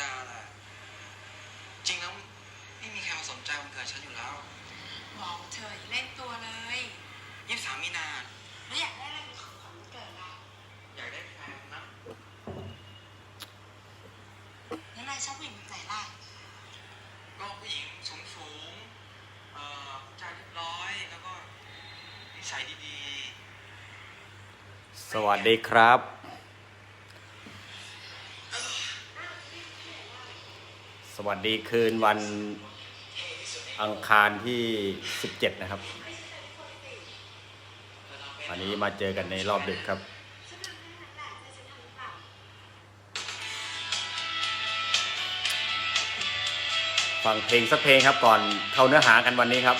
ดาแหละจริงแล้วไม่มีใครมาสนใจวันเกิดฉันอยู่แล้วบอกเธออย่าเล่นตัวเลยยี่สิบสามมีนาแล้วอยากได้อะไรเป็นของขวัญวันเกิดเราอยากได้แฟนนะแล้วนายชอบผู้หญิงแบบไหนล่ะก็ผู้หญิงสูงสูงๆเอ่อใจเรียบร้อยแล้วก็นิสัยดีสวัสดีครับ วัสดีคืนวันอังคารที่ 17 นะครับ วันนี้มาเจอกันในรอบดึกครับ ฟังเพลงสักเพลงครับก่อนเข้าเนื้อหากันวันนี้ครับ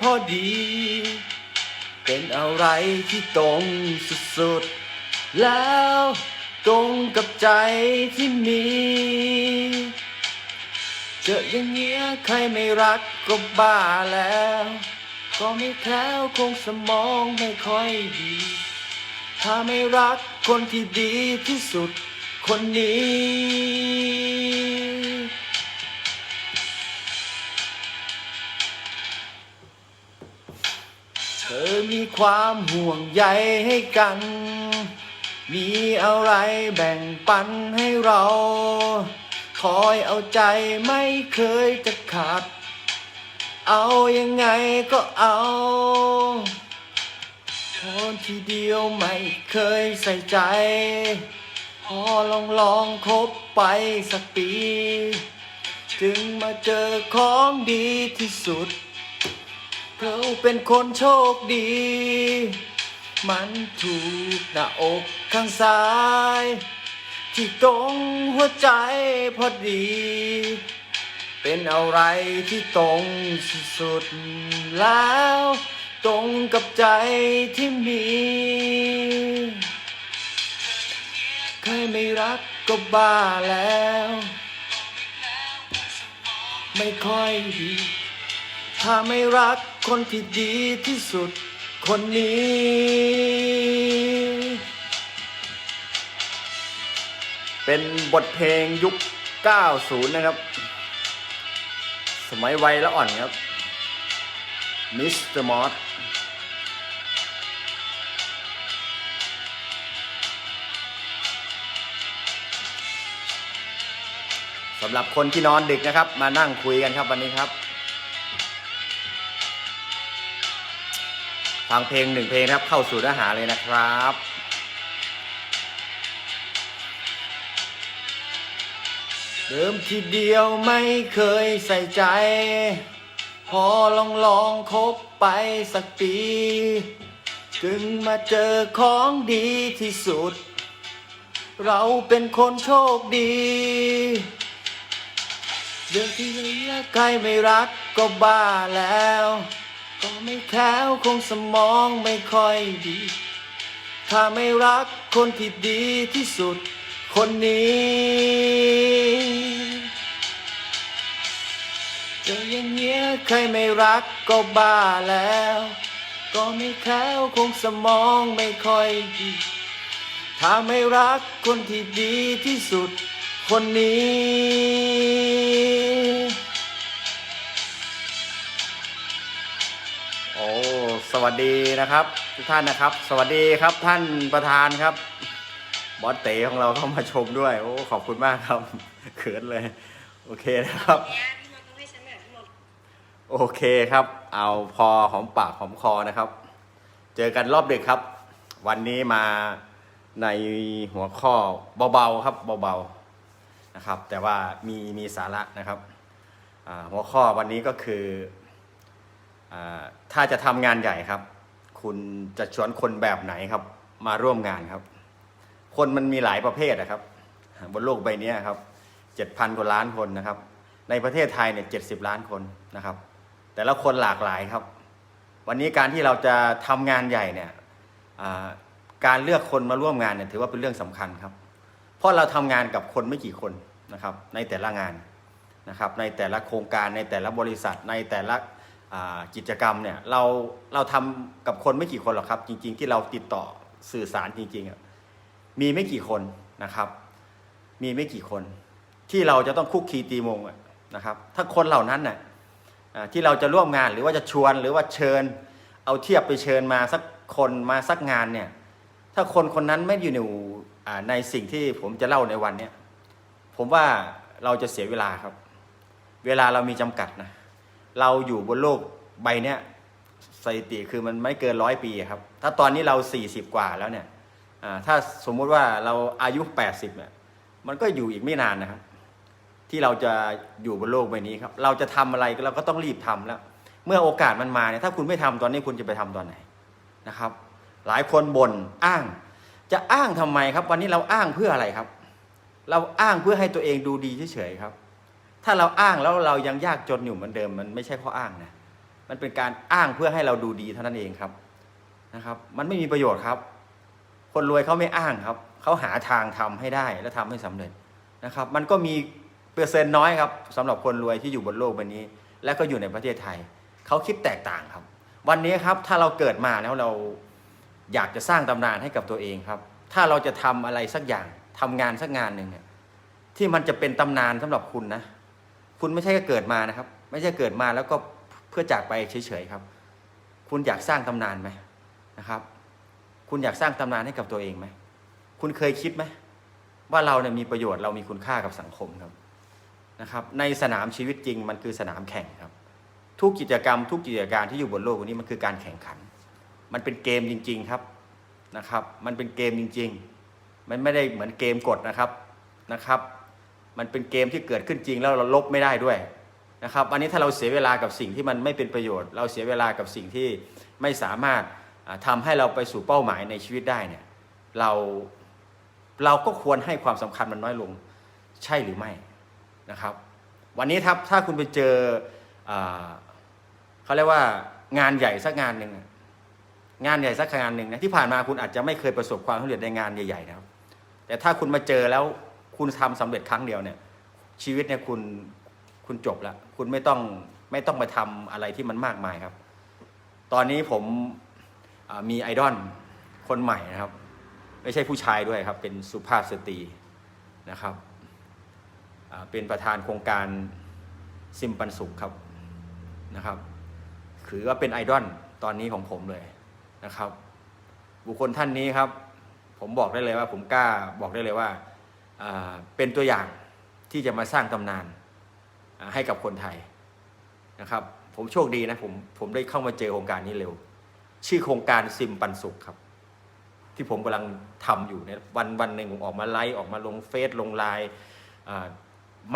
พอดี เป็นอะไรที่ตรงสุดๆ แล้วตรงกับใจที่มี เจออย่างเงี้ยใครไม่รักก็บ้าแล้ว ก็ไม่แคล้วคงสมองไม่ค่อยดี ถ้าไม่รักคนที่ดีที่สุดคนนี้ อมีความห่วงใยให้กัน มีอะไรแบ่งปันให้เรา คอยเอาใจไม่เคยจะขาด เอายังไงก็เอาคนทีเดียวไม่เคยใส่ใจ พอลองลองคบไปสักปีถึงมาเจอของดีที่สุด เขาเป็นคนโชคดี มันถูกหน้าอกข้างซ้าย ที่ตรงหัวใจพอดี เป็นอะไรที่ตรงสุดๆแล้ว ตรงกับใจที่มีใครไม่รักก็บ้าแล้ว ไม่ค่อยดี ถ้าไม่รักคนที่ดีที่สุดคนนี้ เป็นบทเพลงยุค 90 นะครับ สมัยวัยละอ่อนครับ มิสเตอร์มอสสำหรับคนที่นอนดึกนะครับ มานั่งคุยกันครับวันนี้ครับ ฟังเพลงหนึ่งเพลงนะครับเข้าสู่เนื้อหาเลยนะครับเดิมทีเดียวไม่เคยใส่ใจ พอลองลองคบไปสักปี จึงมาเจอของดีที่สุด เราเป็นคนโชคดีเรื่องที่เลือใครไม่รักก็บ้าแล้ว ก็ไม่แคล้วคงสมองไม่ค่อยดี ถ้าไม่รักคนที่ดีที่สุด คนนี้ เจออย่างเงี้ยใครไม่รักก็บ้าแล้ว ก็ไม่แคล้วคงสมองไม่ค่อยดี ถ้าไม่รักคนที่ดีที่สุด คนนี้ สวัสดีนะครับ ทุกท่านนะครับ สวัสดีครับท่านประธานครับ บอสเต๋ของเราเข้ามาชมด้วย โอ้ขอบคุณมากครับเขินเลย โอเคนะครับ โอเคครับ เอาพอหอมปากหอมคอนะครับ เจอกันรอบเดึกครับ วันนี้มาในหัวข้อเบาๆครับเบาๆนะครับ แต่ว่ามีมีสาระนะครับหัวข้อวันนี้ก็คือ ถ้าจะทำงานใหญ่ครับ คุณจะชวนคนแบบไหนครับ มาร่วมงานครับ คนมันมีหลายประเภทนะครับ บนโลกใบนี้ครับเจ็ดพันกว่าล้านคนนะครับ ในประเทศไทยเนี่ยเจ็ดสิบล้านคนนะครับ แต่ละคนหลากหลายครับ วันนี้การที่เราจะทำงานใหญ่เนี่ยการเลือกคนมาร่วมงานเนี่ยถือว่าเป็นเรื่องสำคัญครับ เพราะเราทำงานกับคนไม่กี่คนนะครับ ในแต่ละงานนะครับ ในแต่ละโครงการในแต่ละบริษัทในแต่ละ กิจกรรมเนี่ยเราเราทำกับคนไม่กี่คนหรอกครับ จริง ๆ ที่เราติดต่อสื่อสารจริงๆมีไม่กี่คนนะครับ มีไม่กี่คน ที่เราจะต้องคุกคีตีมงนะครับ ถ้าคนเหล่านั้นน่ะอ่าที่เราจะร่วมงานหรือว่าจะชวนหรือว่าเชิญ เอาเทียบไปเชิญมาสักคนมาสักงานเนี่ยถ้าคนคนนั้นไม่อยู่ในในสิ่งที่ผมจะเล่าในวันเนี้ยผมว่าเราจะเสียเวลาครับ เวลาเรามีจำกัดนะ เราอยู่บนโลกใบเนี้ยสถิติคือมันไม่เกินร้อยปีครับ ถ้าตอนนี้เรา40กว่าแล้วเนี่ยถ้าสมมุติว่าเราอายุ80เนี่ยมันก็อยู่อีกไม่นานนะครับ ที่เราจะอยู่บนโลกใบนี้ครับ เราจะทำอะไรเราก็ต้องรีบทำแล้ว เมื่อโอกาสมันมาเนี่ยถ้าคุณไม่ทำตอนนี้คุณจะไปทำตอนไหนนะครับ หลายคนบ่นอ้าง จะอ้างทำไมครับ วันนี้เราอ้างเพื่ออะไรครับ เราอ้างเพื่อให้ตัวเองดูดีเฉยๆครับ ถ้าเราอ้างแล้วเรายังยากจนอยู่เหมือนเดิม มันไม่ใช่ข้ออ้างนะมันเป็นการอ้างเพื่อให้เราดูดีเท่านั้นเองครับนะครับ มันไม่มีประโยชน์ครับ คนรวยเขาไม่อ้างครับเขาหาทางทำให้ได้และทำให้สำเร็จนะครับ มันก็มีเปอร์เซ็นต์น้อยครับสำหรับคนรวยที่อยู่บนโลกใบนี้ และก็อยู่ในประเทศไทยเขาคิดแตกต่างครับ วันนี้ครับถ้าเราเกิดมาแล้วเราอยากจะสร้างตำนานให้กับตัวเองครับ ถ้าเราจะทำอะไรสักอย่างทำงานสักงานหนึ่งเนี่ยที่มันจะเป็นตำนานสำหรับคุณนะ คุณไม่ใช่แค่เกิดมานะครับ ไม่ใช่เกิดมาแล้วก็เพื่อจากไปเฉยๆครับ คุณอยากสร้างตำนานไหมนะครับ คุณอยากสร้างตำนานให้กับตัวเองไหมคุณเคยคิดไหมว่าเราเนี่ยมีประโยชน์เรามีคุณค่ากับสังคมครับนะครับ ในสนามชีวิตจริงมันคือสนามแข่งครับ ทุกกิจกรรม ทุกกิจการที่อยู่บนโลกนี้มันคือการแข่งขัน มันเป็นเกมจริง ๆครับนะครับ มันเป็นเกมจริง ๆ มันไม่ได้เหมือนเกมกดนะครับนะครับ มันเป็นเกมที่เกิดขึ้นจริงแล้วเราลบไม่ได้ด้วยนะครับอันนี้ถ้าเราเสียเวลากับสิ่งที่มันไม่เป็นประโยชน์ เราเสียเวลากับสิ่งที่ไม่สามารถอ่าทำให้เราไปสู่เป้าหมายในชีวิตได้เนี่ยเราเราก็ควรให้ความสำคัญมันน้อยลงใช่หรือไม่นะครับ วันนี้ครับถ้าคุณไปเจออเขาเรียกว่างานใหญ่สักงานหนึ่งงานใหญ่สักงานหนึ่งนะที่ผ่านมาคุณอาจจะไม่เคยประสบความสำเร็จในงานใหญ่ๆนะครับ แต่ถ้าคุณมาเจอแล้ว คุณทำสำเร็จครั้งเดียวเนี่ย ชีวิตเนี่ยคุณคุณจบแล้วคุณไม่ต้องไม่ต้องไปทำอะไรที่มันมากมายครับ ตอนนี้ผมมีไอดอลคนใหม่นะครับ ไม่ใช่ผู้ชายด้วยครับ เป็นสุภาพสตรีนะครับเป็นประธานโครงการซิมปันสุขครับนะครับถือว่าเป็นไอดอลตอนนี้ของผมเลยนะครับ บุคคลท่านนี้ครับ ผมบอกได้เลยว่า ผมกล้าบอกได้เลยว่า เป็นตัวอย่างที่จะมาสร้างตำนานให้กับคนไทยนะครับ ผมโชคดีนะผมผมได้เข้ามาเจอโครงการนี้เร็ว ชื่อโครงการซิมปันสุขครับ ที่ผมกำลังทำอยู่เนี่ยวันวันหนึ่งผมออกมาไลฟ์ออกมาลงเฟซลงไลน์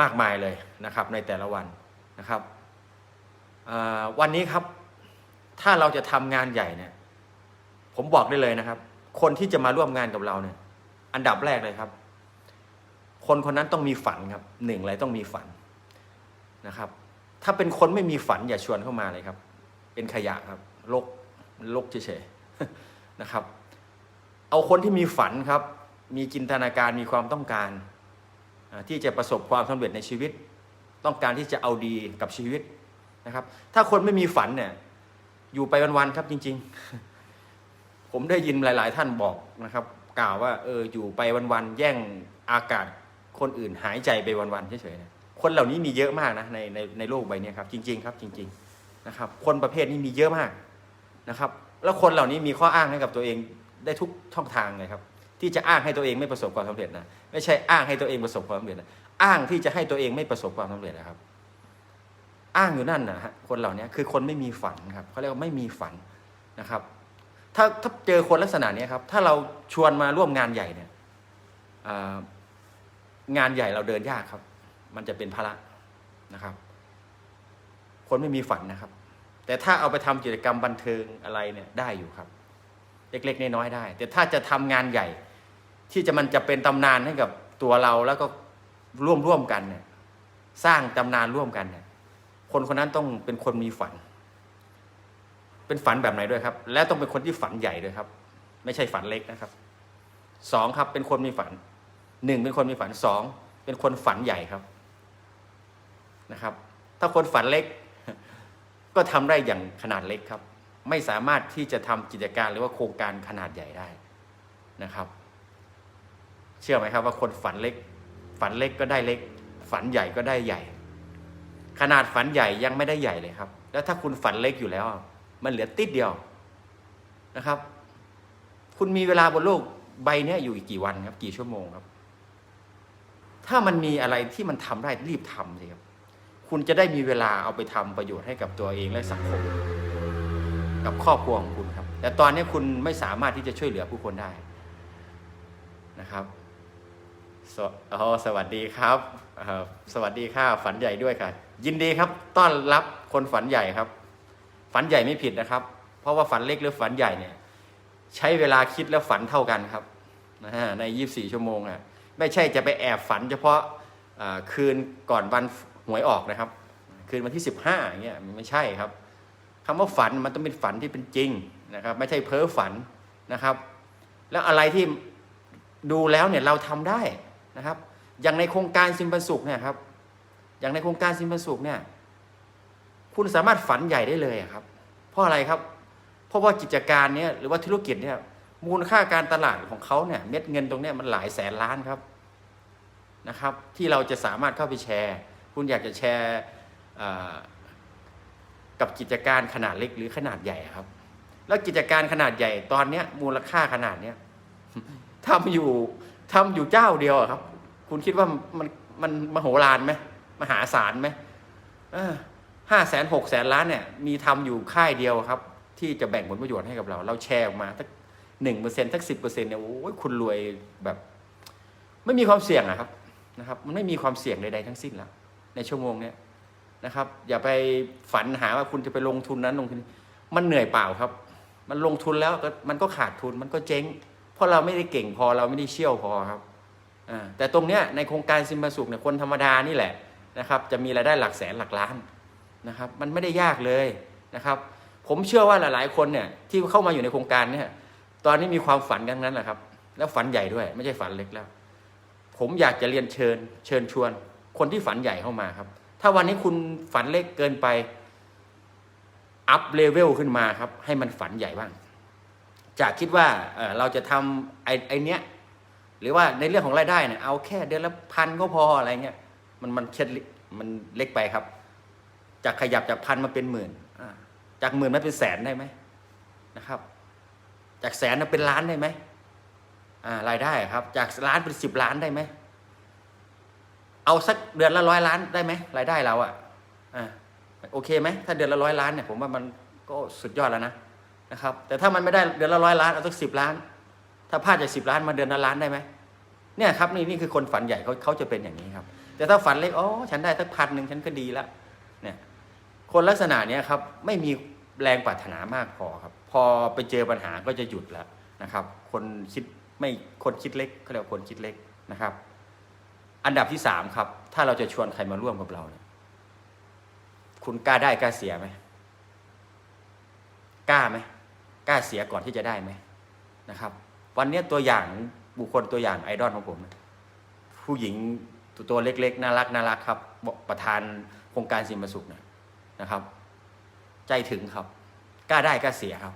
มากมายเลยนะครับ ในแต่ละวันนะครับวันนี้ครับถ้าเราจะทำงานใหญ่เนี่ยผมบอกได้เลยนะครับ คนที่จะมาร่วมงานกับเราเนี่ย อันดับแรกเลยครับ คนคนนั้นต้องมีฝันครับหนึ่งเลยต้องมีฝันนะครับ ถ้าเป็นคนไม่มีฝันอย่าชวนเข้ามาเลยครับ เป็นขยะครับลกลกเฉยๆนะครับ เอาคนที่มีฝันครับ มีจินตนาการมีความต้องการ ที่จะประสบความสำเร็จในชีวิต ต้องการที่จะเอาดีกับชีวิตนะครับ ถ้าคนไม่มีฝันเนี่ยอยู่ไปวันๆครับจริง ๆ ผมได้ยินหลาย ๆ ท่านบอกนะครับ กล่าวว่าเอออยู่ไปวันๆแย่งอากาศ คนอื่นหายใจไปวันๆเฉยๆนะคนเหล่านี้มีเยอะมากนะในในในโลกใบนี้ครับ จริง ๆ ครับจริง ๆนะครับ คนประเภทนี้มีเยอะมากนะครับ แล้วคนเหล่านี้มีข้ออ้างให้กับตัวเองได้ทุกช่องทางเลยครับ ที่จะอ้างให้ตัวเองไม่ประสบความสำเร็จนะไม่ใช่อ้างให้ตัวเองประสบความสำเร็จนะอ้างที่จะให้ตัวเองไม่ประสบความสำเร็จนะครับ อ้างอยู่นั่นนะฮะคนเหล่านี้คือคนไม่มีฝันครับเขาเรียกว่าไม่มีฝันนะครับ ถ้าถ้าเจอคนลักษณะนี้ครับ ถ้าเราชวนมาร่วมงานใหญ่เนี่ยอ่า งานใหญ่เราเดินยากครับ มันจะเป็นภาระนะครับ คนไม่มีฝันนะครับ แต่ถ้าเอาไปทำกิจกรรมบันเทิงอะไรเนี่ยได้อยู่ครับ เล็กๆน้อยๆได้ แต่ถ้าจะทำงานใหญ่ ที่จะมันจะเป็นตำนานให้กับตัวเราแล้วก็ร่วมร่วมกันเนี่ยสร้างตำนานร่วมกันเนี่ยคนคนนั้นต้องเป็นคนมีฝัน เป็นฝันแบบไหนด้วยครับ และต้องเป็นคนที่ฝันใหญ่ด้วยครับ ไม่ใช่ฝันเล็กนะครับสองครับเป็นคนมีฝัน หนึ่งเป็นคนมีฝันสองเป็นคนฝันใหญ่ครับนะครับ ถ้าคนฝันเล็ก ก็ทำได้อย่างขนาดเล็กครับ ไม่สามารถที่จะทำกิจการหรือว่าโครงการขนาดใหญ่ได้นะครับ เชื่อไหมครับว่าคนฝันเล็ก ฝันเล็กก็ได้เล็ก ฝันใหญ่ก็ได้ใหญ่ ขนาดฝันใหญ่ยังไม่ได้ใหญ่เลยครับ แล้วถ้าคุณฝันเล็กอยู่แล้ว มันเหลือติดเดียวนะครับ คุณมีเวลาบนโลกใบเนี้ยอยู่อีกกี่วันครับ กี่ชั่วโมงครับ ถ้ามันมีอะไรที่มันทำได้รีบทำสิครับคุณจะได้มีเวลาเอาไปทำประโยชน์ให้กับตัวเองและสังคม กับครอบครัวของคุณครับ แต่ตอนนี้คุณไม่สามารถที่จะช่วยเหลือผู้คนได้นะครับสสวัสดีครับ สวัสดีค่ะฝันใหญ่ด้วยค่ะ ยินดีครับ ต้อนรับคนฝันใหญ่ครับ ฝันใหญ่ไม่ผิดนะครับ เพราะว่าฝันเล็กหรือฝันใหญ่เนี่ย ใช้เวลาคิดและฝันเท่ากันครับนะฮะใน 24 ชั่วโมงอะ ไม่ใช่จะไปแอบฝันเฉพาะคืนก่อนวันหวยออกนะครับ คืนวันที่ 15อย่างเงี้ยมันไม่ใช่ครับคำว่าฝันมันต้องเป็นฝันที่เป็นจริงนะครับ ไม่ใช่เพ้อฝันนะครับ แล้วอะไรที่ดูแล้วเนี่ยเราทำได้นะครับ อย่างในโครงการซิมปันสุขเนี่ยครับ อย่างในโครงการซิมปันสุขเนี่ย คุณสามารถฝันใหญ่ได้เลยครับ เพราะอะไรครับ เพราะว่ากิจการเนี้ยหรือว่าธุรกิจเนี่ยมูลค่าการตลาดของเขาเนี่ยเม็ดเงินตรงเนี้ยมันหลายแสนล้านครับ นะครับที่เราจะสามารถเข้าไปแชร์ คุณอยากจะแชร์กับกิจการขนาดเล็กหรือขนาดใหญ่ครับ แล้วกิจการขนาดใหญ่ตอนเนี้ยมูลค่าขนาดเนี้ยทำอยู่ทำอยู่เจ้าเดียวครับ คุณคิดว่ามันมันมโหฬารไหมมหาศาลไหมห้าแสนหกแสนล้านเนี่ยมีทำอยู่ค่ายเดียวครับ ที่จะแบ่งผลประโยชน์ให้กับเรา เราแชร์ออกมาสักหนึ่งเปอร์เซ็นต์สักสิบเปอร์เซ็นต์เนี่ยโอ้ยคุณรวยแบบ ไม่มีความเสี่ยงอะครับ นะครับ มันไม่มีความเสี่ยงใดๆทั้งสิ้นแล้วในชั่วโมงเนี้ยนะครับ อย่าไปฝันหาว่าคุณจะไปลงทุนนั้นลงทุนนี้มันเหนื่อยเปล่าครับ มันลงทุนแล้วมันก็ขาดทุนมันก็เจ๊ง เพราะเราไม่ได้เก่งพอเราไม่ได้เชี่ยวพอครับแต่ตรงเนี้ยในโครงการซิมมาสุขเนี่ยคนธรรมดานี่แหละนะครับ จะมีรายได้หลักแสนหลักล้านนะครับ มันไม่ได้ยากเลยนะครับ ผมเชื่อว่าหลาย ๆ คนเนี่ยที่เข้ามาอยู่ในโครงการเนี่ยตอนนี้มีความฝันกันนั้นแหละครับ แล้วฝันใหญ่ด้วยไม่ใช่ฝันเล็กแล้ว ผมอยากจะเรียนเชิญ เชิญชวน คนที่ฝันใหญ่เข้ามาครับ ถ้าวันนี้คุณฝันเล็กเกินไป อัพเลเวลขึ้นมาครับ ให้มันฝันใหญ่บ้าง จากคิดว่าเเราจะทำไอ้ไอเนี้ย หรือว่าในเรื่องของรายได้เนี่ยเอาแค่เดือนละพันก็พออะไรเงี้ย มันมันเช็ดมันเล็กไปครับ จากขยับจากพันมาเป็นหมื่นจากหมื่นมาเป็นแสนได้ไหมนะครับ จากแสนมาเป็นล้านได้ไหม รายได้ครับ จากล้านเป็นสิบล้านได้ไหมเอาสักเดือนละร้อยล้านได้ไหมรายได้เราอะอ่าโอเคไหมถ้าเดือนละร้อยล้านเนี่ยผมว่ามันก็สุดยอดแล้วนะนะครับ แต่ถ้ามันไม่ได้เดือนละร้อยล้านเอาสักสิบล้าน ถ้าพลาดจากสิบล้านมาเดือนละล้านได้ไหมเนี่ยครับนี่นี่คือคนฝันใหญ่เขาเขาจะเป็นอย่างนี้ครับ แต่ถ้าฝันเล็กอ๋อฉันได้สักพันหนึ่งฉันก็ดีล้วเนี่ยคนลักษณะเนี้ยครับไม่มีแรงปรารถนามากพอครับ พอไปเจอปัญหาก็จะหยุดแล้วนะครับ คนคิด ไม่คนคิดเล็กเขาเรียกว่าคนคิดเล็กนะครับ อันดับที่สามครับ ถ้าเราจะชวนใครมาร่วมกับเราเนี่ยคุณกล้าได้กล้าเสียไหมกล้าไหมกล้าเสียก่อนที่จะได้ไหมนะครับ วันนี้ตัวอย่างบุคคลตัวอย่างไอดอลของผม ผู้หญิงตัวตัวเล็ก ๆ น่ารักน่ารักครับ ประธานโครงการสิมสุขนะนะครับ ใจถึงครับ กล้าได้กล้าเสียครับ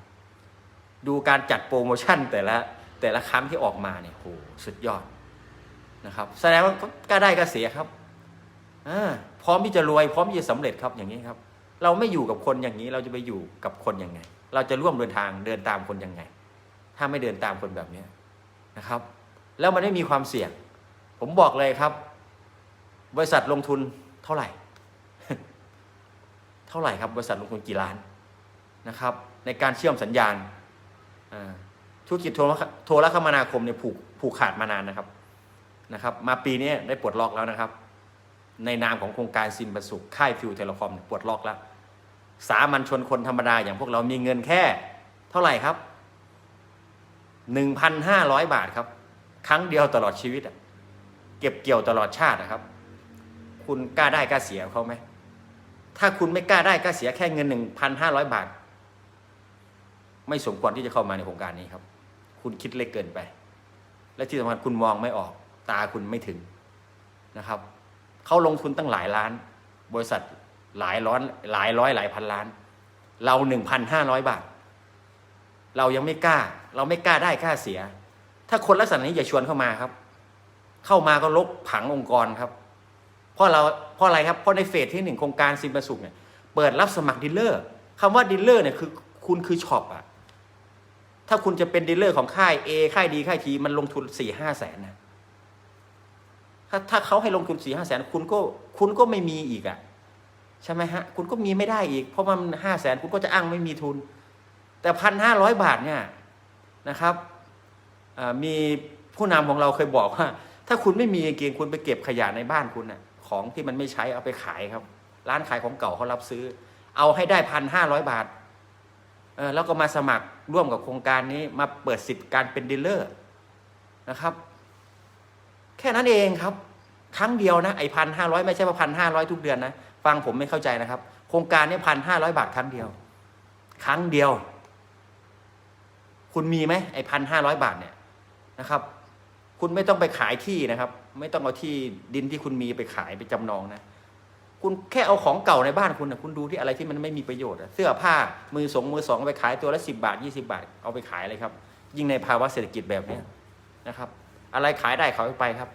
ดูการจัดโปรโมชั่นแต่ละ แต่ละครั้งที่ออกมาเนี่ยโหสุดยอดนะครับ แสดงว่ากล้าได้กล้าเสียครับอาพร้อมที่จะรวยพร้อมที่จะสำเร็จครับอย่างนี้ครับ เราไม่อยู่กับคนอย่างนี้เราจะไปอยู่กับคนยังไง เราจะร่วมเดินทางเดินตามคนยังไง ถ้าไม่เดินตามคนแบบเนี้นะครับ แล้วมันไม่มีความเสี่ยง ผมบอกเลยครับ บริษัทลงทุนเท่าไหร่ เท่าไหร่ครับบริษัทลงทุนกี่ล้านนะครับ ในการเชื่อมสัญญาณอ่า ธุรกิจโทรคมนาคมเนี่ยผูกผูกขาดมานานนะครับนะครับ มาปีนี้ได้ปลดล็อกแล้วนะครับ ในนามของโครงการซิมประสุขค่ายฟิวเทเลคอมปลดล็อกแล้ว สามัญชนคนธรรมดาอย่างพวกเรามีเงินแค่ เท่าไหร่ครับหนึ่งพันห้าร้อยบาทครับ ครั้งเดียวตลอดชีวิตอะเก็บเกี่ยวตลอดชาตินะครับ คุณกล้าได้กล้าเสียเขาไหมถ้าคุณไม่กล้าได้กล้าเสียแค่เงินหนึ่งพันห้าร้อยบาท ไม่สมควรที่จะเข้ามาในโครงการนี้ครับ คุณคิดเล็กเกินไป และที่สำคัญคุณมองไม่ออก ตาคุณไม่ถึงนะครับเขาลงทุนตั้งหลายล้าน บริษัทหลายร้อยหลายร้อยหลายพันล้าน เราหนึ่งพันห้าร้อยบาท เรายังไม่กล้า เราไม่กล้าได้กล้าเสีย ถ้าคนลักษณะนี้อย่าชวนเข้ามาครับ เข้ามาก็ลบผังองค์กรครับ เพราะเราเพราะอะไรครับเพราะในเฟสที่หนึ่งโครงการซิมประสุกเนี่ยเปิดรับสมัครดีลเลอร์คำว่าดีลเลอร์เนี่ยคือคุณคือช็อปอะ ถ้าคุณจะเป็นดีลเลอร์ของค่าย A ค่ายดีค่ายทีมันลงทุนสี่ห้าแสนนะถ้าถ้าเขาให้ลงทุนสี่ห้าแสนคุณก็คุณก็ไม่มีอีกอะใช่ไหมฮะ คุณก็มีไม่ได้อีก เพราะมันห้าแสนคุณก็จะอ้างไม่มีทุน แต่พันห้าร้อยบาทเนี่ยนะครับมีผู้นำของเราเคยบอกว่า ถ้าคุณไม่มีเกงคุณไปเก็บขยะในบ้านคุณน่ะของที่มันไม่ใช้เอาไปขายครับ ร้านขายของเก่าเขารับซื้อ เอาให้ได้พันห้าร้อยบาท แล้วก็มาสมัครร่วมกับโครงการนี้มาเปิดสิทธิ์การเป็นดีลเลอร์นะครับ แค่นั้นเองครับ ครั้งเดียวนะไอ้พันห้าร้อยไม่ใช่ว่าพันห้าร้อยทุกเดือนนะฟังผมไม่เข้าใจนะครับ โครงการนี้พันห้าร้อยบาทครั้งเดียว ครั้งเดียว คุณมีไหมไอ้พันห้าร้อยบาทเนี่ยนะครับ คุณไม่ต้องไปขายที่นะครับ ไม่ต้องเอาที่ดินที่คุณมีไปขายไปจำนองนะ คุณแค่เอาของเก่าในบ้านคุณนะคุณดูที่อะไรที่มันไม่มีประโยชน์เสื้อผ้ามือสองมือสองเอาไปขายตัวละสิบาทยี่สิบาท เอาไปขายเลยครับ ยิ่งในภาวะเศรษฐกิจแบบนี้นะครับ อะไรขายได้ขายไปครับ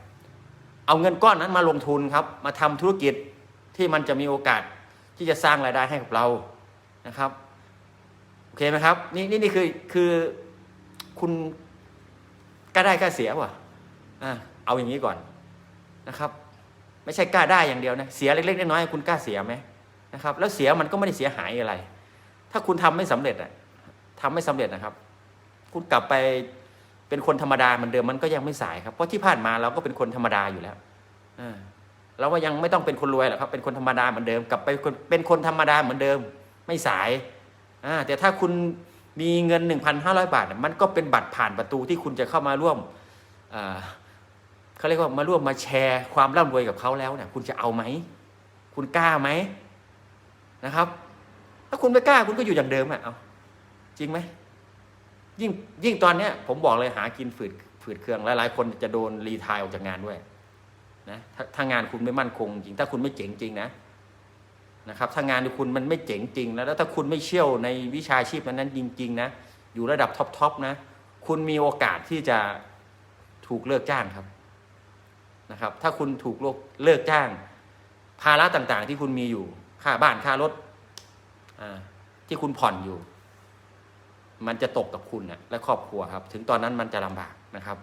เอาเงินก้อนนั้นมาลงทุนครับ มาทำธุรกิจที่มันจะมีโอกาสที่จะสร้างรายได้ให้กับเรานะครับโอเคไหมครับ นี่นี่นี่คือคือคุณกล้าได้กล้าเสียว่ะอะเอาอย่างนี้ก่อนนะครับ ไม่ใช่กล้าได้อย่างเดียวนะเสียเล็กๆน้อยๆคุณกล้าเสียไหมนะครับ แล้วเสียมันก็ไม่ได้เสียหายอะไร ถ้าคุณทำไม่สำเร็จอะทำไม่สำเร็จนะครับ คุณกลับไปเป็นคนธรรมดาเหมือนเดิมมันก็ยังไม่สายครับเพราะที่ผ่านมาเราก็เป็นคนธรรมดาอยู่แล้วอ่าเราก็ยังไม่ต้องเป็นคนรวยหรอกครับเป็นคนธรรมดาเหมือนเดิม กลับไปเป็นคนธรรมดาเหมือนเดิม ไม่สายอ่าแต่ถ้าคุณมีเงิน 1,500 บาทเนี่ยมันก็เป็นบัตรผ่านประตูที่คุณจะเข้ามาร่วมอ่า เขาเรียกว่ามาร่วมมาแชร์ความร่ำรวยกับเขาแล้วเนี่ยคุณจะเอาไหม คุณกล้าไหมนะครับ ถ้าคุณไม่กล้าคุณก็อยู่อย่างเดิมอะเอาจริงไหมยิ่งยิ่งตอนเนี้ยผมบอกเลยหากินฝืดฝืดเครื่องหลายๆ คนจะโดนรีทายออกจากงานด้วยนะถ้าถ้างานคุณไม่มั่นคงจริง ถ้าคุณไม่เจ๋งจริงนะนะครับถ้างานของคุณมันไม่เจ๋งจริงแล้วแล้วถ้าคุณไม่เชี่ยวในวิชาชีพนั้นๆจริงๆนะอยู่ระดับท็อปๆนะ คุณมีโอกาสที่จะถูกเลิกจ้างครับ นะครับ ถ้าคุณถูกเลิกเลิกจ้าง ภาระต่างๆ ที่คุณมีอยู่ ค่าบ้านค่ารถที่คุณผ่อนอยู่ มันจะตกกับคุณนะและครอบครัวครับ ถึงตอนนั้นมันจะลำบากนะครับ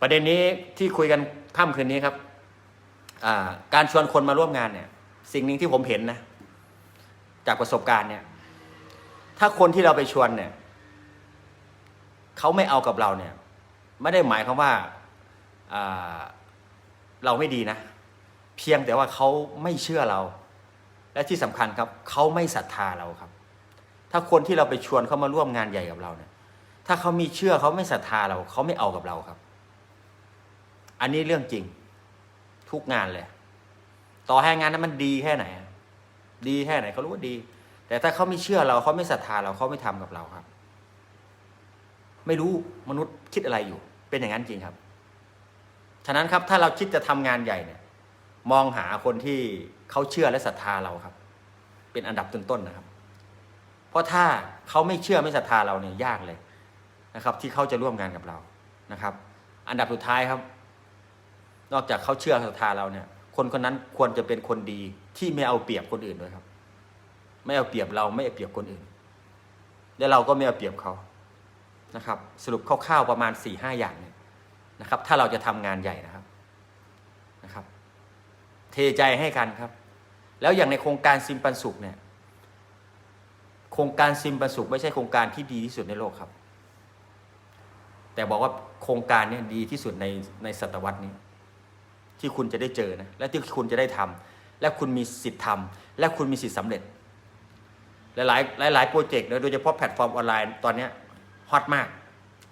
ประเด็นนี้ที่คุยกันค่ำคืนนี้ครับการชวนคนมาร่วมงานเนี่ย สิ่งหนึ่งที่ผมเห็นนะ จากประสบการณ์เนี่ย ถ้าคนที่เราไปชวนเนี่ยเขาไม่เอากับเราเนี่ย ไม่ได้หมายความว่า เราไม่ดีนะ เพียงแต่ว่าเขาไม่เชื่อเรา และที่สำคัญครับเขาไม่ศรัทธาเราครับ ถ้าคนที่เราไปชวนเขามาร่วมงานใหญ่กับเราเนี่ยถ้าเขามีเชื่อเขาไม่ศรัทธาเราเขาไม่เอากับเราครับ อันนี้เรื่องจริงทุกงานเลย ต่อให้งานนั้นมันดีแค่ไหน ดีแค่ไหนเขารู้ว่าดี แต่ถ้าเขาไม่เชื่อเราเขาไม่ศรัทธาเราเขาไม่ทำกับเราครับ ไม่รู้มนุษย์คิดอะไรอยู่ เป็นอย่างนั้นจริงครับ ฉะนั้นครับถ้าเราคิดจะทำงานใหญ่เนี่ยมองหาคนที่เขาเชื่อและศรัทธาเราครับ เป็นอันดับต้นๆนะครับ เพราะถ้าเขาไม่เชื่อไม่ศรัทธาเราเนี่ยยากเลยนะครับ ที่เขาจะร่วมงานกับเรานะครับ อันดับสุดท้ายครับ นอกจากเขาเชื่อศรัทธาเราเนี่ย คนคนนั้นควรจะเป็นคนดีที่ไม่เอาเปรียบคนอื่นด้วยครับ ไม่เอาเปรียบเราไม่เอาเปรียบคนอื่น และเราก็ไม่เอาเปรียบเขานะครับ สรุปคร่าวๆประมาณ4ี่ห้าอย่างเนี่ย นะครับ ถ้าเราจะทำงานใหญ่นะครับนะครับ เทใจให้กันครับ แล้วอย่างในโครงการซิมปันสุขเนี่ย โครงการซิมปันสุขไม่ใช่โครงการที่ดีที่สุดในโลกครับ แต่บอกว่าโครงการเนี่ยดีที่สุดในในศตวรรษนี้ ที่คุณจะได้เจอนะและที่คุณจะได้ทและคุณมีสิทธิ์ทำและคุณมีสิทธิ์สำเร็จหลายๆหลายโปรเจกต์โดยเฉพาะแพลตฟอร์มออนไลน์ตอนนี้ฮอตมาก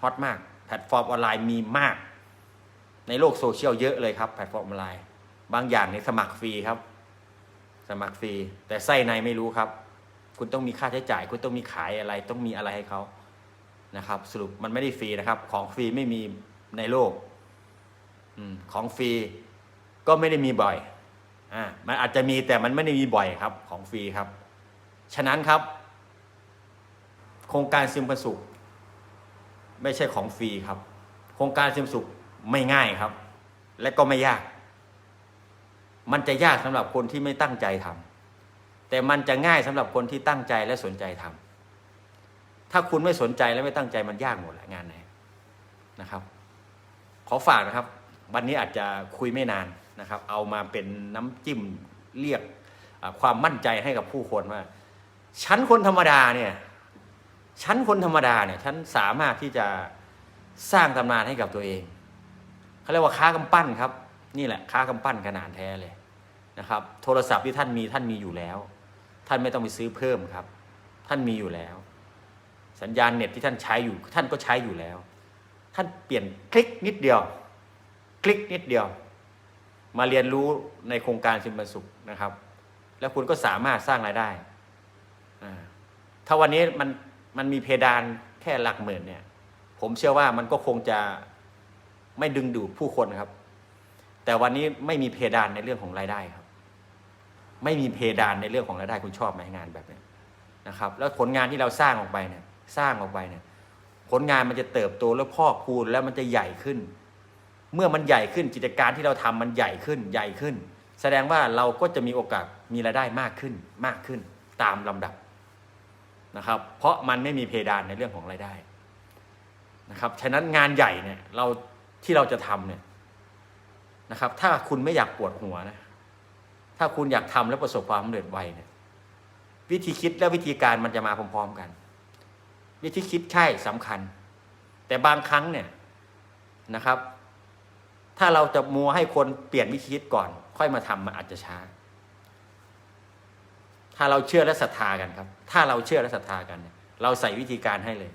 ฮอตมาก แพลตฟอร์มออนไลน์มีมาก ในโลกโซเชียลเยอะเลยครับแพลตฟอร์มออนไลน์ บางอย่างในสมัครฟรีครับ สมัครฟรี แต่ไส้ในไม่รู้ครับ คุณต้องมีค่าใช้จ่าย คุณต้องมีขายอะไร ต้องมีอะไรให้เขานะครับ สรุปมันไม่ได้ฟรีนะครับ ของฟรีไม่มีในโลกอของฟรีก็ไม่ได้มีบ่อยอ่ามันอาจจะมีแต่มันไม่ได้มีบ่อยครับ ของฟรีครับ ฉะนั้นครับ โครงการซิมพันสุข ไม่ใช่ของฟรีครับ โครงการซิมสุข ไม่ง่ายครับ และก็ไม่ยาก มันจะยากสำหรับคนที่ไม่ตั้งใจทำแต่มันจะง่ายสำหรับคนที่ตั้งใจและสนใจทำถ้าคุณไม่สนใจและไม่ตั้งใจมันยากหมดแหละงานไหนนะครับ ขอฝากนะครับ วันนี้อาจจะคุยไม่นานนะครับ เอามาเป็นน้ำจิ้มเรียกความมั่นใจให้กับผู้คนว่าฉันคนธรรมดาเนี่ยฉันคนธรรมดาเนี่ยฉันสามารถที่จะสร้างตำนานให้กับตัวเอง เขาเรียกว่าค้ากำปั้นครับ นี่แหละค้ากำปั้นขนาดแท้เลยนะครับ โทรศัพท์ที่ท่านมีท่านมีอยู่แล้ว ท่านไม่ต้องไปซื้อเพิ่มครับ ท่านมีอยู่แล้ว สัญญาณเน็ตที่ท่านใช้อยู่ ท่านก็ใช้อยู่แล้ว ท่านเปลี่ยนคลิกนิดเดียว คลิกนิดเดียว มาเรียนรู้ในโครงการชิมบันสุขนะครับ แล้วคุณก็สามารถสร้างรายได้ถ้าวันนี้มันมันมีเพดานแค่หลักหมื่นเนี่ย ผมเชื่อว่ามันก็คงจะ ไม่ดึงดูดผู้คนครับ แต่วันนี้ไม่มีเพดานในเรื่องของรายได้ครับ ไม่มีเพดานในเรื่องของรายได้คุณชอบไหมงานแบบนี้นะครับ แล้วผลงานที่เราสร้างออกไปเนี่ย สร้างออกไปเนี่ย ผลงานมันจะเติบโตแล้วพอกพูนแล้วมันจะใหญ่ขึ้น เมื่อมันใหญ่ขึ้นกิจการที่เราทำมันใหญ่ขึ้นใหญ่ขึ้น แสดงว่าเราก็จะมีโอกาสมีรายได้มากขึ้นมากขึ้นตามลำดับนะครับ เพราะมันไม่มีเพดานในเรื่องของรายได้นะครับ ฉะนั้นงานใหญ่เนี่ยเรา ที่เราจะทำเนี่ยนะครับ ถ้าคุณไม่อยากปวดหัวนะ ถ้าคุณอยากทำและประสบความสำเร็จไวเนี่ยวิธีคิดและวิธีการมันจะมาพร้อมๆกัน วิธีคิดใช่สำคัญ แต่บางครั้งเนี่ยนะครับ ถ้าเราจะมัวให้คนเปลี่ยนวิธีคิดก่อน ค่อยมาทำมันอาจจะช้า ถ้าเราเชื่อและศรัทธากันครับ ถ้าเราเชื่อและศรัทธากันเนี่ยเราใส่วิธีการให้เลย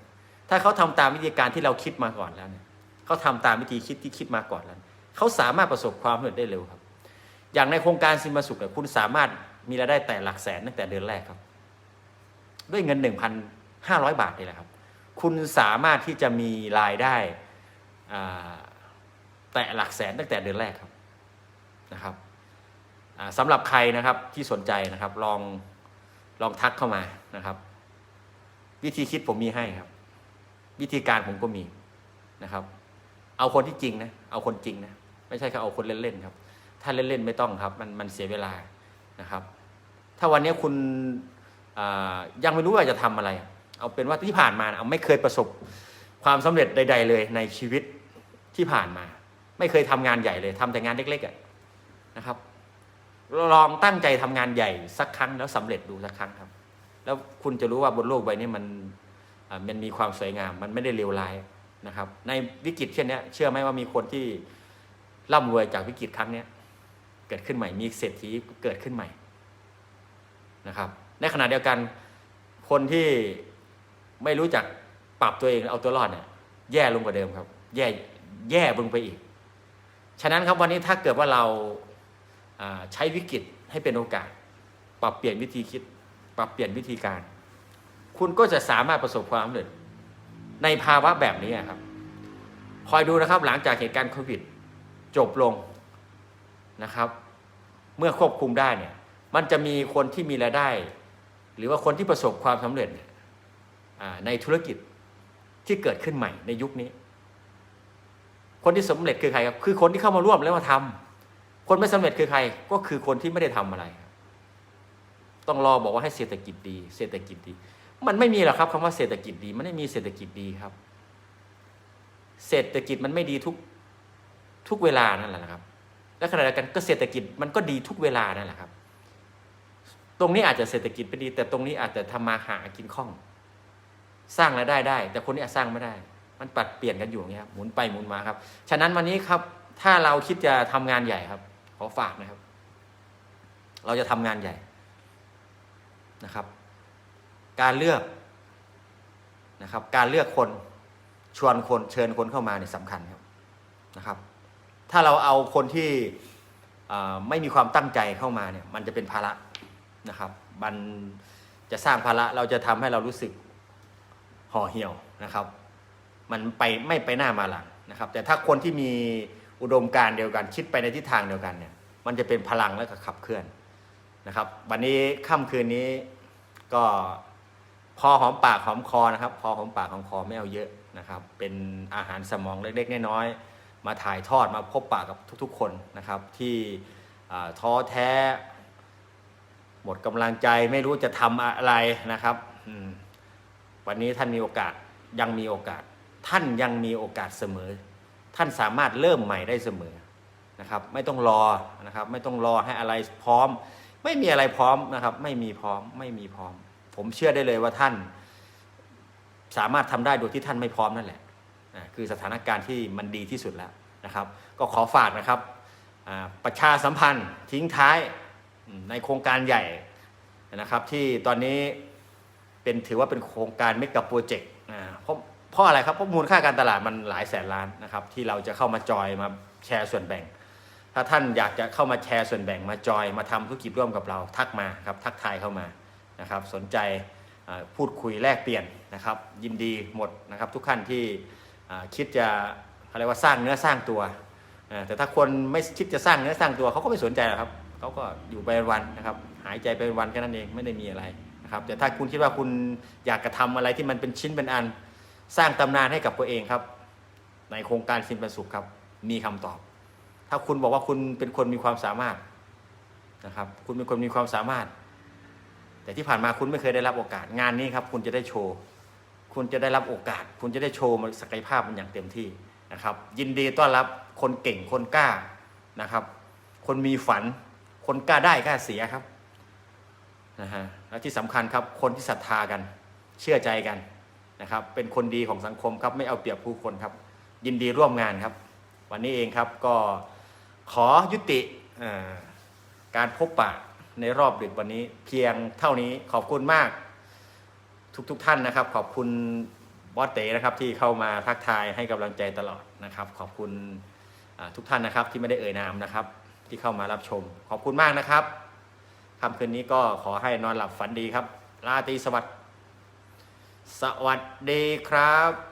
ถ้าเขาทำตามวิธีการที่เราคิดมาก่อนแล้วเนี่ย เขาทำตามวิธีคิดที่คิดมาก่อนแล้วเขาสามารถประสบความสำเร็จได้เร็วครับ อย่างในโครงการซิมมาสุขเนี่ยคุณสามารถมีรายได้แต่หลักแสนตั้งแต่เดือนแรกครับ ด้วยเงิน 1,500 บาทนี่แหละครับ คุณสามารถที่จะมีรายได้แต่หลักแสนตั้งแต่เดือนแรกครับนะครับสำหรับใครนะครับที่สนใจนะครับลองลองทักเข้ามานะครับ วิธีคิดผมมีให้ครับ วิธีการผมก็มีนะครับ เอาคนที่จริงนะ เอาคนจริงนะ ไม่ใช่แค่เอาคนเล่นๆครับ ถ้าเล่นๆไม่ต้องครับ มันมันเสียเวลานะครับ ถ้าวันนี้คุณยังไม่รู้ว่าจะทำอะไร เอาเป็นว่าที่ผ่านมาเอาไม่เคยประสบความสำเร็จใด ๆ เลยในชีวิตที่ผ่านมา ไม่เคยทำงานใหญ่เลยทำแต่งานเล็กๆอะนะครับ ลองตั้งใจทำงานใหญ่สักครั้งแล้วสำเร็จดูสักครั้งครับ แล้วคุณจะรู้ว่าบนโลกใบนี้มันมันมีความสวยงาม มันไม่ได้เลวร้าย นะครับ ในวิกฤตเช่นนี้เชื่อไหมว่ามีคนที่ร่ำรวยจากวิกฤตครั้งนี้เกิดขึ้นใหม่ มีเศรษฐีเกิดขึ้นใหม่นะครับ ในขณะเดียวกันคนที่ไม่รู้จักปรับตัวเองเอาตัวรอดเนี่ยแย่ลงกว่าเดิมครับ แย่แย่ลงไปอีก ฉะนั้นครับวันนี้ถ้าเกิดว่าเราาใช้วิกฤตให้เป็นโอกาส ปรับเปลี่ยนวิธีคิด ปรับเปลี่ยนวิธีการ คุณก็จะสามารถประสบความสำเร็จ ในภาวะแบบนี้ครับ คอยดูนะครับหลังจากเหตุการณ์โควิด จบลงนะครับ เมื่อควบคุมได้เนี่ยมันจะมีคนที่มีรายได้ หรือว่าคนที่ประสบความสำเร็จในธุรกิจที่เกิดขึ้นใหม่ในยุคนี้ คนที่สำเร็จคือใครครับคือคนที่เข้ามาร่วมแล้วมาทำคนไม่สำเร็จคือใครก็คือคนที่ไม่ได้ทำอะไร ต้องรอบอกว่าให้เศรษฐกิจดี เศรษฐกิจดี มันไม่มีหรอกครับคำว่าเศรษฐกิจดี มันไม่มีเศรษฐกิจดีครับ เศรษฐกิจมันไม่ดีทุกทุกเวลานั่นแหละครับ และขณะเดียวกันก็เศรษฐกิจมันก็ดีทุกเวลานั่นแหละครับ ตรงนี้อาจจะเศรษฐกิจไม่ดี แต่ตรงนี้อาจจะทำมาหากินคล่อง สร้างรายได้ได้ แต่คนนี้อาจสร้างไม่ได้ มันปัดเปลี่ยนกันอยู่อย่างเงี้ยหมุนไปหมุนมาครับ ฉะนั้นวันนี้ครับ ถ้าเราคิดจะทำงานใหญ่ครับ ขอฝากนะครับ เราจะทำงานใหญ่นะครับ การเลือกนะครับการเลือกคนชวนคนเชิญคนเข้ามาเนี่ยสำคัญครับนะครับ ถ้าเราเอาคนที่ไม่มีความตั้งใจเข้ามาเนี่ยมันจะเป็นภาระนะครับมันจะสร้างภาระเราจะทำให้เรารู้สึกห่อเหี่ยวนะครับ มันไปไม่ไปหน้ามาหลังนะครับ แต่ถ้าคนที่มีอุดมการเดียวกันคิดไปในทิศทางเดียวกันเนี่ยมันจะเป็นพลังและก็ขับเคลื่อนนะครับ วันนี้ค่ำคืนนี้ก็ พอหอมปากหอมคอนะครับ พอหอมปากหอมคอไม่เอาเยอะนะครับ เป็นอาหารสมองเล็กๆน้อยๆมาถ่ายทอดมาพบปากกับทุกๆ คนนะครับ ที่ท้อแท้ หมดกำลังใจไม่รู้จะทำอะไรนะครับวันนี้ท่านมีโอกาสยังมีโอกาส ท่านยังมีโอกาสเสมอ ท่านสามารถเริ่มใหม่ได้เสมอนะครับ ไม่ต้องรอนะครับ ไม่ต้องรอให้อะไรพร้อม ไม่มีอะไรพร้อมนะครับ ไม่มีพร้อม ไม่มีพร้อม ผมเชื่อได้เลยว่าท่านสามารถทำได้โดยที่ท่านไม่พร้อมนั่นแหละคือสถานการณ์ที่มันดีที่สุดแล้วนะครับ ก็ขอฝากนะครับประชาสัมพันธ์ทิ้งท้ายในโครงการใหญ่นะครับที่ตอนนี้เป็นถือว่าเป็นโครงการเมกะโปรเจกต์เพราะเพราะอะไรครับเพราะมูลค่าการตลาดมันหลายแสนล้านนะครับที่เราจะเข้ามาจอยมาแชร์ส่วนแบ่ง ถ้าท่านอยากจะเข้ามาแชร์ส่วนแบ่งมาจอยมาทำธุรกิจร่วมกับเราทักมาครับทักทายเข้ามา นะครับ สนใจพูดคุยแลกเปลี่ยนนะครับ ยินดีหมดนะครับ ทุกท่านที่คิดจะอะไรว่าสร้างเนื้อสร้างตัว แต่ถ้าคนไม่คิดจะสร้างเนื้อสร้างตัวเขาก็ไม่สนใจหรอกครับเขาก็อยู่ไปวันนะครับ หายใจไปวันแค่นั้นเองไม่ได้มีอะไรนะครับ แต่ถ้าคุณคิดว่าคุณอยากกระทำอะไรที่มันเป็นชิ้นเป็นอัน สร้างตำนานให้กับตัวเองครับ ในโครงการสินเป็นสุขครับ มีคำตอบ ถ้าคุณบอกว่าคุณเป็นคนมีความสามารถนะครับ คุณเป็นคนมีความสามารถ แต่ที่ผ่านมาคุณไม่เคยได้รับโอกาส งานนี้ครับ คุณจะได้โชว์ คุณจะได้รับโอกาส คุณจะได้โชว์ศักยภาพมันอย่างเต็มที่นะครับ ยินดีต้อนรับคนเก่งคนกล้านะครับ คนมีฝัน คนกล้าได้กล้าเสียครับนะฮะและที่สำคัญครับ คนที่ศรัทธากัน เชื่อใจกันนะครับ เป็นคนดีของสังคมครับ ไม่เอาเปรียบผู้คนครับ ยินดีร่วมงานครับ วันนี้เองครับก็ขอยุติการพบปะ ในรอบดึกวันนี้เพียงเท่านี้ขอบคุณมาก ทุกๆทท่านนะครับ ขอบคุณบอสเต๋นะครับที่เข้ามาทักทายให้กำลังใจตลอดนะครับ ขอบคุณทุกท่านนะครับที่ไม่ได้เอ่ยนามนะครับ ที่เข้ามารับชม ขอบคุณมากนะครับค่ำคืนนี้ก็ขอให้นอนหลับฝันดีครับราตรีสวัสดิ์สวัสดีครับ